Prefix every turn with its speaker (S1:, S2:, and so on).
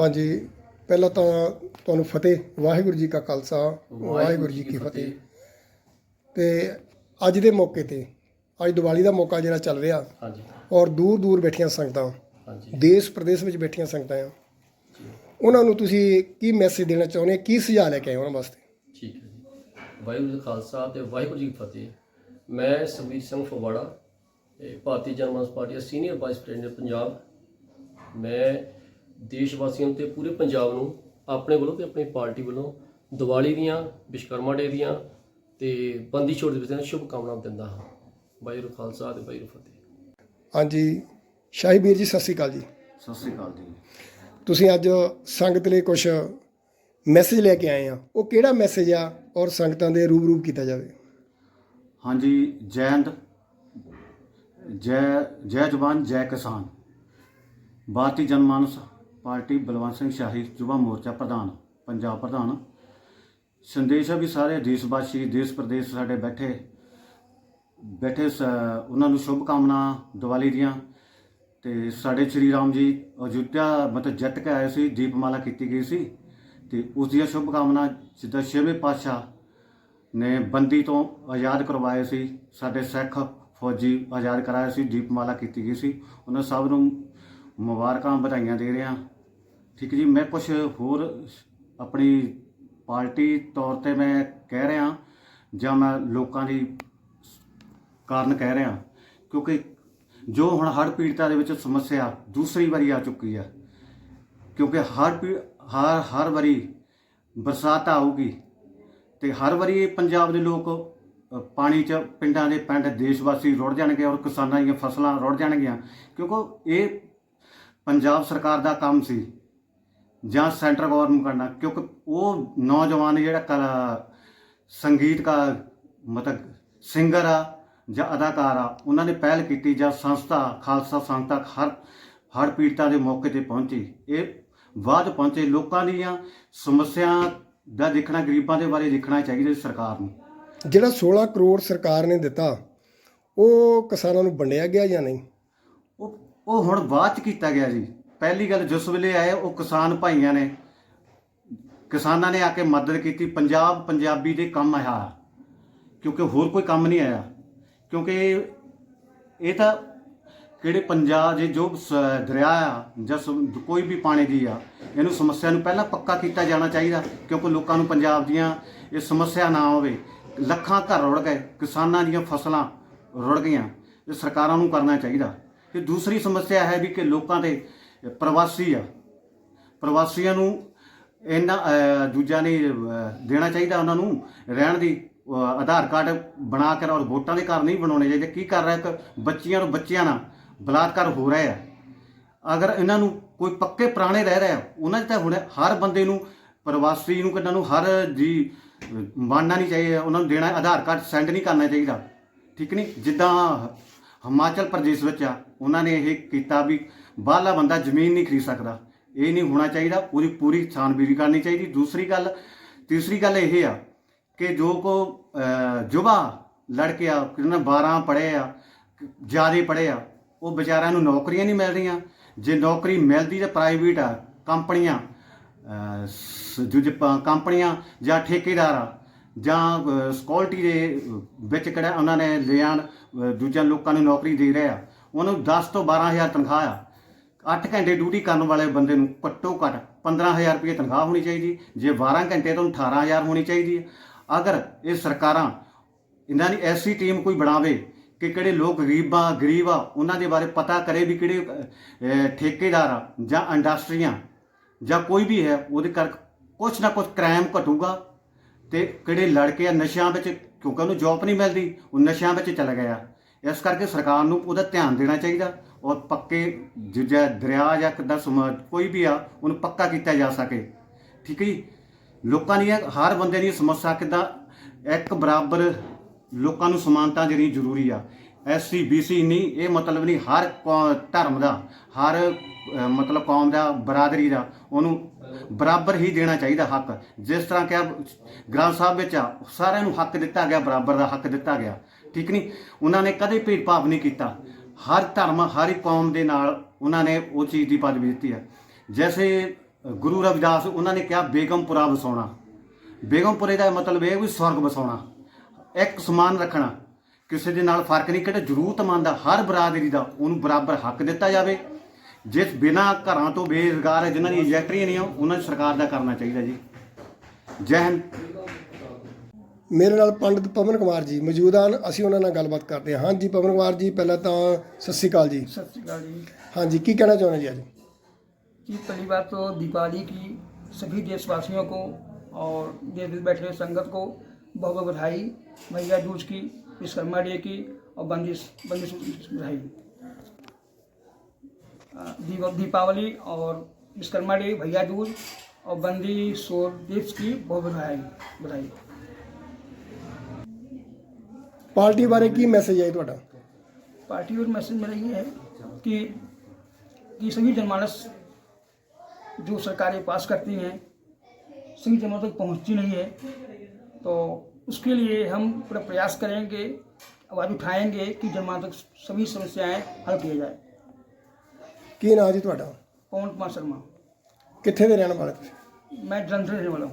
S1: ਹਾਂਜੀ ਪਹਿਲਾਂ ਤਾਂ ਤੁਹਾਨੂੰ ਫਤਿਹ ਵਾਹਿਗੁਰੂ ਜੀ ਕਾ ਖਾਲਸਾ ਵਾਹਿਗੁਰੂ ਜੀ ਕੀ ਫਤਿਹ। ਤੇ ਅੱਜ ਦੇ ਮੌਕੇ ਤੇ ਅੱਜ ਦੀਵਾਲੀ ਦਾ ਮੌਕਾ ਜਿਹੜਾ ਚੱਲ ਰਿਹਾ
S2: ਹਾਂਜੀ।
S1: ਔਰ ਦੂਰ ਦੂਰ ਬੈਠੀਆਂ ਸੰਗਤਾਂ
S2: ਹਾਂਜੀ।
S1: ਦੇਸ਼ ਪ੍ਰਦੇਸ਼ ਵਿੱਚ ਬੈਠੀਆਂ ਸੰਗਤਾਂ ਆ। ਉਹਨਾਂ ਨੂੰ ਤੁਸੀਂ ਕੀ ਮੈਸੇਜ ਦੇਣਾ ਚਾਹੁੰਦੇ ਕੀ ਸੁਝਾਅ ਲੈ ਕੇ ਆਏ ਉਹਨਾਂ ਵਾਸਤੇ?
S2: ਠੀਕ ਹੈ ਜੀ। ਵਾਹਿਗੁਰੂ ਜੀ ਖਾਲਸਾ ਤੇ ਵਾਹਿਗੁਰੂ ਜੀ ਫਤਿਹ। ਮੈਂ ਸੁਖਬੀਰ ਸਿੰਘ ਫਗਵਾੜਾ ਇਹ ਭਾਰਤੀ ਪਾਰਟੀ ਪਾਰਟੀ ਦਾ ਸੀਨੀਅਰ ਵਾਈਸ ਪ੍ਰੈਜ਼ੀਡੈਂਟ ਪੰਜਾਬ। ਮੈਂ ਦੇਸ਼ ਵਾਸੀਆਂ ਤੇ ਪੂਰੇ ਪੰਜਾਬ ਨੂੰ ਆਪਣੇ ਵੱਲੋਂ ਤੇ ਆਪਣੀ ਪਾਰਟੀ ਵੱਲੋਂ ਦੀਵਾਲੀ ਦੀਆਂ ਵਿਸ਼ਕਰਮਾ ਡੇ ਦੀਆਂ ਤੇ ਬੰਦੀ ਛੋੜ ਦਿਵਸ ਦੀਆਂ ਸ਼ੁਭ ਕਾਮਨਾਵਾਂ ਦਿੰਦਾ ਹਾਂ। ਵਾਹਿਗੁਰੂ ਖਾਲਸਾ ਤੇ ਵਾਹਿਗੁਰੂ ਫਤਿਹ।
S1: ਹਾਂਜੀ ਸ਼ਾਹੀ ਵੀਰ ਜੀ ਸਤਿ ਸ਼੍ਰੀ ਅਕਾਲ ਜੀ।
S3: ਸਤਿ ਸ੍ਰੀ ਅਕਾਲ ਜੀ।
S1: ਤੁਸੀਂ ਅੱਜ ਸੰਗਤ ਲਈ ਕੁਝ ਮੈਸੇਜ ਲੈ ਕੇ ਆਏ ਆ। ਉਹ ਕਿਹੜਾ ਮੈਸੇਜ ਆ ਔਰ ਸੰਗਤਾਂ ਦੇ ਰੂਬਰੂ ਕੀਤਾ ਜਾਵੇ?
S3: ਹਾਂਜੀ ਜੈ ਹਿੰਦ ਜੈ ਜੈ ਜਵਾਨ ਜੈ ਕਿਸਾਨ। ਭਾਰਤੀ ਜਨਮਾਨਸ ਪਾਰਟੀ ਬਲਵੰਤ ਸਿੰਘ ਸ਼ਾਹੀ ਯੁਵਾ ਮੋਰਚਾ ਪ੍ਰਧਾਨ, ਪੰਜਾਬ ਪ੍ਰਧਾਨ। ਸੰਦੇਸ਼ ਹੈ ਵੀ ਸਾਰੇ ਦੇਸ਼ ਵਾਸੀ ਦੇਸ਼ ਪ੍ਰਦੇਸ਼ ਸਾਡੇ ਬੈਠੇ ਬੈਠੇ ਸ- ਉਹਨਾਂ ਨੂੰ ਸ਼ੁਭ ਕਾਮਨਾ ਦੀਵਾਲੀ ਦੀਆਂ। ਤੇ ਸਾਡੇ ਸ਼੍ਰੀ ਰਾਮ ਜੀ ਅਯੁੱਧਿਆ ਮਤਲਬ ਜੱਟ ਕੇ ਆਏ ਸੀ, ਦੀਪਮਾਲਾ ਕੀਤੀ ਗਈ ਸੀ। ਤੇ ਉਸ ਦੀਆਂ ਸ਼ੁਭ ਕਾਮਨਾ ਜਿੱਦਾਂ ਛੇਵੇਂ ਪਾਤਸ਼ਾਹ ਨੇ ਬੰਦੀ ਤੋਂ ਆਜ਼ਾਦ ਕਰਵਾਏ ਸੀ, ਸਾਡੇ ਸਿੱਖ ਫੌਜੀ ਆਜ਼ਾਦ ਕਰਾਏ ਸੀ, ਦੀਪਮਾਲਾ ਕੀਤੀ ਗਈ ਸੀ। ਉਹਨਾਂ ਸਭ ਨੂੰ ਮੁਬਾਰਕਾਂ ਵਧਾਈਆਂ ਦੇ ਰਿਹਾ। ਠੀਕ ਜੀ, ਮੈਂ ਕੁਝ ਹੋਰ ਆਪਣੀ ਪਾਰਟੀ ਤੌਰ ਤੇ ਮੈਂ ਕਹਿ ਰਿਹਾ ਜਾਂ ਮੈਂ ਲੋਕਾਂ ਦੀ ਕਾਰਨ ਕਹਿ ਰਿਹਾ। ਕਿਉਂਕਿ ਜੋ ਹੁਣ ਹੜ੍ਹ ਪੀੜਤਾਂ ਦੇ ਵਿੱਚ ਸਮੱਸਿਆ ਦੂਸਰੀ ਵਾਰੀ ਆ ਚੁੱਕੀ ਹੈ ਕਿਉਂਕਿ ਹਰ ਪੀ- ਹਰ ਹਰ ਵਾਰੀ ਬਰਸਾਤ ਆਊਗੀ ਤੇ ਹਰ ਵਾਰੀ ਪੰਜਾਬ ਦੇ ਲੋਕ ਪਾਣੀ 'ਚ ਪਿੰਡਾਂ ਦੇ ਪਿੰਡ ਦੇਸ਼ ਵਾਸੀ ਰੁੜ ਜਾਣਗੇ ਔਰ ਕਿਸਾਨਾਂ ਦੀਆਂ ਫਸਲਾਂ ਰੁੜ ਜਾਣਗੀਆਂ। ਕਿਉਂਕਿ ਇਹ ਪੰਜਾਬ ਸਰਕਾਰ ਦਾ ਕੰਮ ਸੀ ਜਾਂ ਸੈਂਟਰ ਗਵਰਨਮੈਂਟ ਕਰਨਾ ਕਿਉਂਕਿ ਉਹ ਨੌਜਵਾਨ ਜਿਹੜਾ ਸੰਗੀਤਕਾਰ ਮਤਲਬ ਸਿੰਗਰ ਆ ਜਾਂ ਅਦਾਕਾਰ ਆ ਉਹਨਾਂ ਨੇ ਪਹਿਲ ਕੀਤੀ ਜਾਂ ਸੰਸਥਾ ਖਾਲਸਾ ਸੰਸਥਾ ਹਰ ਹਰ ਪੀੜਤਾਂ ਦੇ ਮੌਕੇ ਤੇ ਪਹੁੰਚੀ। ਇਹ ਬਾਅਦ ਪਹੁੰਚੇ ਲੋਕਾਂ ਦੀਆਂ ਸਮੱਸਿਆ ਦਾ ਦੇਖਣਾ ਗਰੀਬਾਂ ਦੇ ਬਾਰੇ ਦੇਖਣਾ ਚਾਹੀਦਾ ਸਰਕਾਰ ਨੂੰ।
S1: ਜਿਹੜਾ 16 ਕਰੋੜ ਸਰਕਾਰ ਨੇ ਦਿੱਤਾ ਉਹ ਕਿਸਾਨਾਂ ਨੂੰ ਵੰਡਿਆ ਗਿਆ ਜਾਂ ਨਹੀਂ?
S3: ਉਹ ਉਹ ਹੁਣ ਬਾਅਦ ਚ ਕੀਤਾ ਗਿਆ ਜੀ। ਪਹਿਲੀ ਗੱਲ ਜਿਸ ਵੇਲੇ ਆਏ, ਉਹ ਕਿਸਾਨ ਭਾਈਆਂ ਨੇ। ਕਿਸਾਨਾਂ ਨੇ ਆ ਕੇ ਮਦਦ ਕੀਤੀ। ਪੰਜਾਬ, ਪੰਜਾਬੀ ਦੇ ਕੰਮ ਆਇਆ ਕਿਉਂਕਿ ਹੋਰ ਕੋਈ ਕੰਮ ਨਹੀਂ ਆਇਆ। ਕਿਉਂਕਿ ਇਹ ਤਾਂ ਕਿਹੜੇ ਪੰਜਾਬ ਜੇ ਜੋ ਸ- ਦਰਿਆ ਆ, ਜਾਂ ਕੋਈ ਵੀ ਪਾਣੀ ਦੀ ਆ, ਇਹਨੂੰ ਸਮੱਸਿਆ ਨੂੰ ਪਹਿਲਾਂ ਪੱਕਾ ਕੀਤਾ ਜਾਣਾ ਚਾਹੀਦਾ। ਕਿਉਂਕਿ ਲੋਕਾਂ ਨੂੰ ਪੰਜਾਬ ਦੀਆਂ ਇਹ ਸਮੱਸਿਆ ਨਾ ਹੋਵੇ। ਲੱਖਾਂ ਘਰ ਰੁੜ ਗਏ। ਕਿਸਾਨਾਂ ਦੀਆਂ ਫਸਲਾਂ ਰੁੜ ਗਈਆਂ। ਇਹ ਸਰਕਾਰਾਂ ਨੂੰ ਕਰਨਾ ਚਾਹੀਦਾ। ਤੇ ਦੂਸਰੀ ਸਮੱਸਿਆ ਹੈ ਵੀ ਕਿ ਲੋਕਾਂ ਦੇ ਪ੍ਰਵਾਸੀ ਆ। ਪ੍ਰਵਾਸੀਆਂ ਨੂੰ ਇਹਨਾਂ ਅਹ, ਦੂਜਿਆਂ ਨੇ ਦੇਣਾ ਚਾਹੀਦਾ ਉਹਨਾਂ ਨੂੰ ਰਹਿਣ ਦੀ ਆਧਾਰ ਕਾਰਡ ਬਣਾ ਕੇ ਔਰ ਵੋਟਾਂ ਦੇ ਘਰ ਨਹੀਂ ਬਣਾਉਣੇ ਚਾਹੀਦੇ। ਕੀ ਕਰ ਰਿਹਾ ਕਿ ਬੱਚੀਆਂ ਨੂੰ ਬੱਚਿਆਂ ਨਾਲ ਬਲਾਤਕਾਰ ਹੋ ਰਿਹਾ ਆ ਅਗਰ ਇਹਨਾਂ ਨੂੰ ਕੋਈ ਪੱਕੇ ਪੁਰਾਣੇ ਰਹਿ ਰਿਹਾ ਉਹਨਾਂ 'ਚ ਤਾਂ ਹੁਣ ਹਰ ਬੰਦੇ ਨੂੰ ਪ੍ਰਵਾਸੀ ਨੂੰ ਕਿੰਨਾਂ ਨੂੰ ਹਰ ਜੀ ਅਹ, ਮੰਨਣਾ ਨਹੀਂ ਚਾਹੀਦਾ ਉਹਨਾਂ ਨੂੰ ਦੇਣਾ ਆਧਾਰ ਕਾਰਡ ਸੈਂਡ ਨਹੀਂ ਕਰਨਾ ਚਾਹੀਦਾ। ਠੀਕ ਨਹੀਂ? ਜਿੱਦਾਂ ਹਿਮਾਚਲ ਪ੍ਰਦੇਸ਼ ਵਿੱਚ ਆ ਉਹਨਾਂ ਨੇ ਇਹ ਕੀਤਾ ਵੀ ਬਾਹਰਲਾ ਬੰਦਾ ਜ਼ਮੀਨ ਨਹੀਂ ਖਰੀਦ ਸਕਦਾ। ਇਹ ਨਹੀਂ ਹੋਣਾ ਚਾਹੀਦਾ ਉਹਦੀ ਪੂਰੀ ਛਾਣਬੀਨ ਕਰਨੀ ਚਾਹੀਦੀ। ਦੂਸਰੀ ਗੱਲ ਤੀਸਰੀ ਗੱਲ ਇਹ ਆ ਕਿ ਜੋ ਕੋ ਅਹ, ਯੁਵਾ ਲੜਕੇ ਆ ਕਿਹਨਾਂ 12 ਪੜ੍ਹੇ ਆ ਜਿਆਦੇ ਪੜ੍ਹੇ ਆ ਉਹ ਵਿਚਾਰਿਆਂ ਨੂੰ ਨੌਕਰੀਆਂ ਨਹੀਂ ਮਿਲ ਰਹੀਆਂ ਜੇ ਨੌਕਰੀ ਮਿਲਦੀ ਤਾਂ ਪ੍ਰਾਈਵੇਟ ਆ ਕੰਪਨੀਆਂ ਅਹ, ਕੰਪਨੀਆਂ ਜਾਂ ਠੇਕੇਦਾਰ ਆ ਜਾਂ ਸਕਿਉਰਟੀ ਦੇ ਵਿੱਚ ਕਿਹੜਾ ਉਹਨਾਂ ਨੇ ਲਿਆਣ ਅਹ, ਦੂਜਿਆਂ ਲੋਕਾਂ ਨੂੰ ਨੌਕਰੀ ਦੇ ਰਹੇ ਆ ਉਹਨੂੰ 10 ਤੋਂ 12000 ਤਨਖਾਹ ਆ। 8 ਘੰਟੇ ਡਿਊਟੀ ਕਰਨ ਵਾਲੇ ਬੰਦੇ ਨੂੰ ਘੱਟੋ ਘੱਟ 15000 ਰੁਪਏ ਤਨਖਾਹ ਹੋਣੀ ਚਾਹੀਦੀ ਜੇ 12 ਘੰਟੇ ਤੋਂ 18000 ਹੋਣੀ ਚਾਹੀਦੀ ਹੈ ਅਗਰ ਇਹ ਸਰਕਾਰਾਂ ਇਹਨਾਂ ਦੀ ਐਸੀ ਟੀਮ ਕੋਈ ਬਣਾਵੇ ਕਿ ਕਿਹੜੇ ਲੋਕ ਗਰੀਬਾਂ ਗਰੀਬ ਆ ਉਹਨਾਂ ਦੇ ਬਾਰੇ ਪਤਾ ਕਰੇ ਵੀ ਕਿਹੜੇ ਠੇਕੇਦਾਰ ਆ ਜਾਂ ਇੰਡਸਟਰੀਆਂ ਜਾਂ ਕੋਈ ਵੀ ਹੈ ਉਹਦੇ ਕਰ ਕੁਛ ਨਾ ਕੁਛ ਕ੍ਰਾਈਮ ਘਟੂਗਾ ਤੇ ਕਿਹੜੇ ਲੜਕੇ ਆ ਨਸ਼ਿਆਂ ਵਿੱਚ, ਕਿਉਂਕਿ ਉਹਨੂੰ ਜੌਬ ਨਹੀਂ ਮਿਲਦੀ, ਉਹ ਨਸ਼ਿਆਂ ਵਿੱਚ ਚਲਾ ਗਿਆ। ਇਸ ਕਰਕੇ ਸਰਕਾਰ ਨੂੰ ਉਹਦਾ ਧਿਆਨ ਦੇਣਾ ਚਾਹੀਦਾ ਔਰ ਪੱਕੇ ਜਿਹੜਾ ਦਰਿਆ ਜਾਂ ਕਿੱਦਾਂ ਸਮ- ਕੋਈ ਵੀ ਆ, ਉਹਨੂੰ ਪੱਕਾ ਕੀਤਾ ਜਾ ਸਕੇ। ਠੀਕ ਹੈ ਜੀ? ਲੋਕਾਂ ਦੀਆਂ, ਹਰ ਬੰਦੇ ਦੀ ਸਮੱਸਿਆ ਕਿੱਦਾਂ? ਇੱਕ ਬਰਾਬਰ ਲੋਕਾਂ ਨੂੰ ਸਮਾਨਤਾ ਜਿਹੜੀ ਜ਼ਰੂਰੀ ਆ। ਐਸਸੀ ਬੀਸੀ ਨਹੀਂ, ਇਹ ਮਤਲਬ ਨਹੀਂ ਹਰ ਕੌ- ਧਰਮ ਦਾ, ਹਰ ਮਤਲਬ ਕੌਮ ਦਾ ਬਰਾਦਰੀ ਦਾ, ਉਹਨੂੰ ਬਰਾਬਰ ਹੀ ਦੇਣਾ ਚਾਹੀਦਾ ਹੱਕ। ਜਿਸ ਤਰ੍ਹਾਂ ਕਿ ਗ੍ਰੰਥ ਸਾਹਿਬ ਵਿੱਚ ਆ, ਸਾਰਿਆਂ ਨੂੰ ਹੱਕ ਦਿੱਤਾ ਗਿਆ, ਬਰਾਬਰ ਦਾ ਹੱਕ ਦਿੱਤਾ ਗਿਆ। ਠੀਕ ਨਹੀਂ? ਉਹਨਾਂ ਨੇ ਕਦੇ ਭੇਦਭਾਵ ਨਹੀਂ ਕੀਤਾ। ਹਰ ਧਰਮ, ਹਰ ਇੱਕ ਕੌਮ ਦੇ ਨਾਲ ਉਹਨਾਂ ਨੇ ਉਹ ਚੀਜ਼ ਦੀ ਪਦਵੀ ਦਿੱਤੀ ਹੈ। ਜੈਸੇ ਗੁਰੂ ਰਵਿਦਾਸ, ਉਹਨਾਂ ਨੇ ਕਿਹਾ, ਬੇਗਮਪੁਰਾ ਵਸਾਉਣਾ। ਬੇਗਮਪੁਰੇ ਦਾ ਮਤਲਬ ਇਹ ਵੀ ਸਵਰਗ ਵਸਾਉਣਾ। ਇੱਕ ਸਮਾਨ ਰੱਖਣਾ। ਕਿਸੇ ਦੇ ਨਾਲ ਫ਼ਰਕ ਨਹੀਂ, ਕਿਹੜਾ ਜ਼ਰੂਰਤਮੰਦ ਆ, ਹਰ ਬਰਾਦਰੀ ਦਾ ਉਹਨੂੰ ਬਰਾਬਰ ਹੱਕ ਦਿੱਤਾ ਜਾਵੇ। ਜਿਸ ਬਿਨਾਂ ਘਰਾਂ ਤੋਂ ਬੇਰੁਜ਼ਗਾਰ ਹੈ ਜਿਨ੍ਹਾਂ ਦੀ ਇੰਜੈਕਟਰੀਆਂ ਨਹੀਂ ਆ ਉਹਨਾਂ ਨੂੰ ਸਰਕਾਰ ਦਾ ਕਰਨਾ ਚਾਹੀਦਾ ਜੀ ਜੈ ਹਿੰਦ
S1: ਮੇਰੇ ਨਾਲ ਪੰਡਿਤ ਪਵਨ ਕੁਮਾਰ ਜੀ ਮੌਜੂਦ ਹਨ ਅਸੀਂ ਉਹਨਾਂ ਨਾਲ ਗੱਲਬਾਤ ਕਰਦੇ ਹਾਂ ਹਾਂਜੀ ਪਵਨ ਕੁਮਾਰ ਜੀ ਪਹਿਲਾਂ ਤਾਂ ਸਤਿ ਸ਼੍ਰੀ ਅਕਾਲ ਜੀ
S4: सत श्रीकाल जी
S1: ਹਾਂਜੀ ਕੀ ਕਹਿਣਾ ਚਾਹੁੰਦੇ ਜੀ ਅੱਜ
S4: जी पहली बात तो दीपावली की सभी देशवासियों को और देश में बैठे हुए संगत को बहुत बहुत बधाई भैया दूज की विश्वकर्मा डे की और बंदिश बंदिश बधाई अ, दीप- दीपावली और विश्वकर्मा डे भैया दूज और बंदी सोरदीप की बहुत बधाई बधाई।
S1: पार्टी बारे की मैसेज है
S4: पार्टी और मैसेज मेरा ये है कि कि सभी जनमानस जो सरकारें पास करती हैं सभी जनमानस तक पहुँचती नहीं है तो उसके लिए हम पूरा प्रयास करेंगे आवाज़ उठाएँगे कि जनमानस तक सभी समस्याएँ हल किया जाए।
S1: ਕੀ ਨਾਂ ਜੀ ਤੁਹਾਡਾ?
S4: ਕੌਣ ਕੁਮਾਰ ਸ਼ਰਮਾ।
S1: ਕਿੱਥੇ ਦੇ ਰਹਿਣ ਵਾਲੇ ਤੁਸੀਂ?
S4: ਮੈਂ ਜਲੰਧਰ ਦੇ ਵਾਲਾ